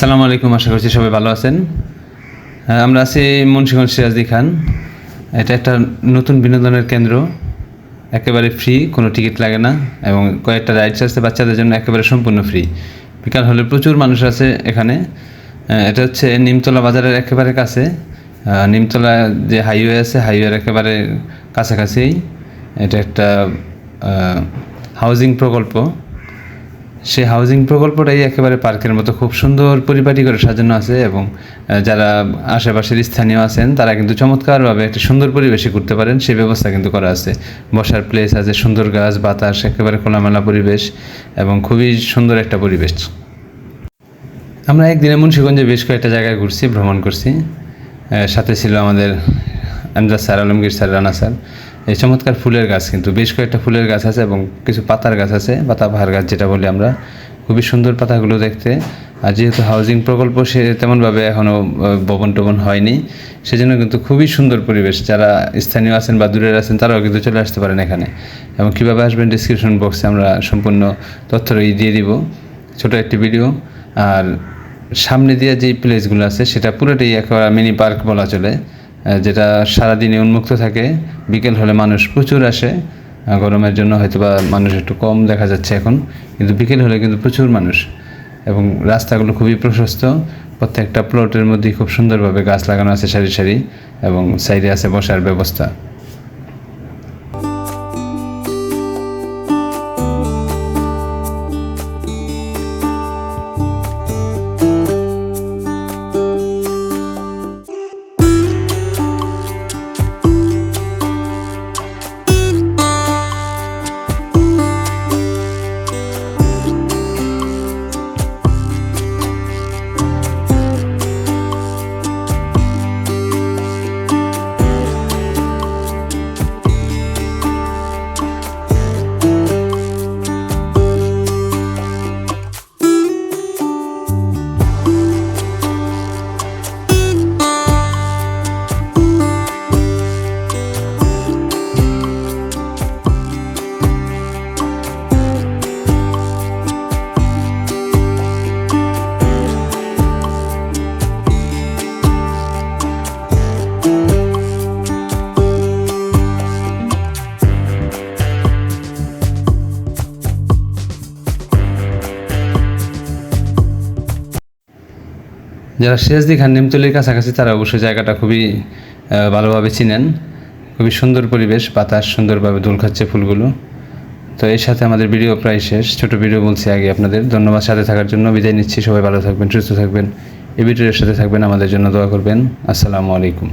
আসসালামু আলাইকুম, আশা করছি সবাই ভালো আছেন। আমরা আছি মুন্সিগঞ্জ সিরাজদি খান। এটা একটা নতুন বিনোদনের কেন্দ্র। একেবারে ফ্রি কোনো টিকিট লাগে না এবং কয়েকটা রাইডস আছে বাচ্চাদের জন্য একেবারে সম্পূর্ণ ফ্রি বিকাল হলে প্রচুর মানুষ আছে এখানে। এটা হচ্ছে নিমতলা বাজারের একেবারে কাছে। নিমতলা যে হাইওয়ে আছে হাইওয়ের একেবারে কাছাকাছি। এটা একটা হাউজিং প্রকল্প। সেই হাউজিং প্রকল্পটাই একেবারে পার্কের মতো খুব সুন্দর পরিপাটি করে সাজানো আছে এবং যারা আশেপাশের স্থানীয় আছেন, তারা কিন্তু চমৎকারভাবে একটা সুন্দর পরিবেশে করতে পারেন। সেই ব্যবস্থা কিন্তু করা আছে। বসার প্লেস আছে, সুন্দর গাছ, বাতাস, একেবারে খোলামেলা পরিবেশ এবং খুবই সুন্দর একটা পরিবেশ। আমরা একদিনে মুন্সিগঞ্জে বেশ কয়েকটা জায়গায় ঘুরছি, ভ্রমণ করছি। সাথে ছিল আমাদের Amjad sir, Alamgir sir, Rana sir. এই চমৎকার ফুলের গাছ কিন্তু, বেশ কয়েকটা ফুলের গাছ আছে এবং কিছু পাতার গাছ আছে পাতাবাহার গাছ যেটা বলি আমরা। খুবই সুন্দর পাতাগুলো দেখতে। আর যেহেতু হাউজিং প্রকল্প সে তেমনভাবে এখনও ভবন টবন হয়নি, সেজন্য কিন্তু খুবই সুন্দর পরিবেশ। যারা স্থানীয় আছেন বা দূরের আছেন, তারাও কিন্তু চলে আসতে পারেন এখানে। এবং কীভাবে আসবেন ডিসক্রিপশন বক্সে আমরা সম্পূর্ণ তথ্য দিয়ে দিব। ছোট একটি ভিডিও আর সামনে দিয়ে যেই প্লেসগুলো আছে, সেটা পুরোটাই একেবারে মিনি পার্ক বলা চলে। যেটা সারাদিনে উন্মুক্ত থাকে, বিকেল হলে মানুষ প্রচুর আসে গরমের জন্য হয়তো বা মানুষ একটু কম দেখা যাচ্ছে এখন, কিন্তু বিকেল হলে কিন্তু প্রচুর মানুষ। এবং রাস্তাগুলো খুবই প্রশস্ত, প্রত্যেকটা প্লটের মধ্যে খুব সুন্দরভাবে গাছ লাগানো আছে সারি সারি, এবং সাইডে আছে বসার ব্যবস্থা। যারা সিরাজদি খান, নিমতলির কাছাকাছি, তারা অবশ্যই জায়গাটা খুবই ভালোভাবে চিনেন। খুবই সুন্দর পরিবেশ, বাতাস, সুন্দরভাবে দোল খাচ্ছে ফুলগুলো। তো এর সাথে আমাদের ভিডিও প্রায় শেষ। ছোট ভিডিও বলছি আগে আপনাদের। ধন্যবাদ সাথে থাকার জন্য। বিদায় নিচ্ছি। সবাই ভালো থাকবেন, সুস্থ থাকবেন। এই ভিডিওর সাথে থাকবেন। আমাদের জন্য দোয়া করবেন। আসসালামু আলাইকুম।